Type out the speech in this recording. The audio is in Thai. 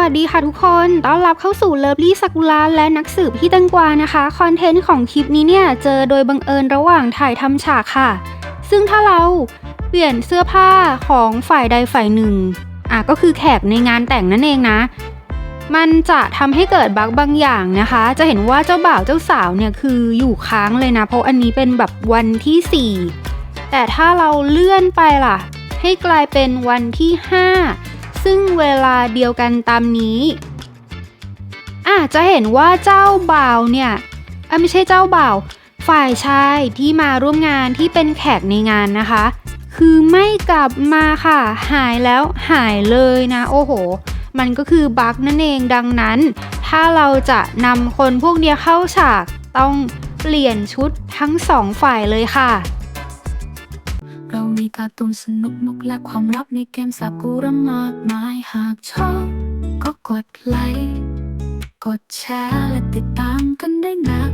วัสดีค่ะทุกคน ต้อนรับเข้าสู่เลิฟลี่สักุระและนักสืบพี่ตังกวานะคะ คอนเทนต์ของคลิปนี้เนี่ย เจอโดยบังเอิญระหว่างถ่ายทำฉากค่ะ ซึ่งถ้าเราเปลี่ยนเสื้อผ้าของฝ่ายใดฝ่ายหนึ่ง อะก็คือแขกในงานแต่งนั่นเองนะ มันจะทำให้เกิดบั๊กบางอย่างนะคะ จะเห็นว่าเจ้าบ่าวเจ้าสาวเนี่ยคืออยู่ค้างเลยนะ เพราะอันนี้เป็นแบบวันที่ 4 แต่ถ้าเราเลื่อนไปล่ะ ให้กลายเป็นวันที่ 5 ซึ่งเวลาเดียวกันตามนี้อาจจะเห็นว่าเจ้าบ่าวเนี่ยไม่ใช่เจ้าบ่าว ฝ่ายชายที่มาร่วมงานที่เป็นแขกในงานนะคะ คือไม่กลับมาค่ะ หายแล้วหายเลยนะ โอ้โห มันก็คือบั๊กนั่นเองดังนั้น ถ้าเราจะนำคนพวกเนี้ยเข้าฉากต้องเปลี่ยนชุดทั้งสองฝ่ายเลยค่ะ มีการ์ตูนสนุกนุกและความลับในเกมสากุระมากมายหากชอบ ก็กดไลค์ กดแชร์และติดตามกันได้นะคะ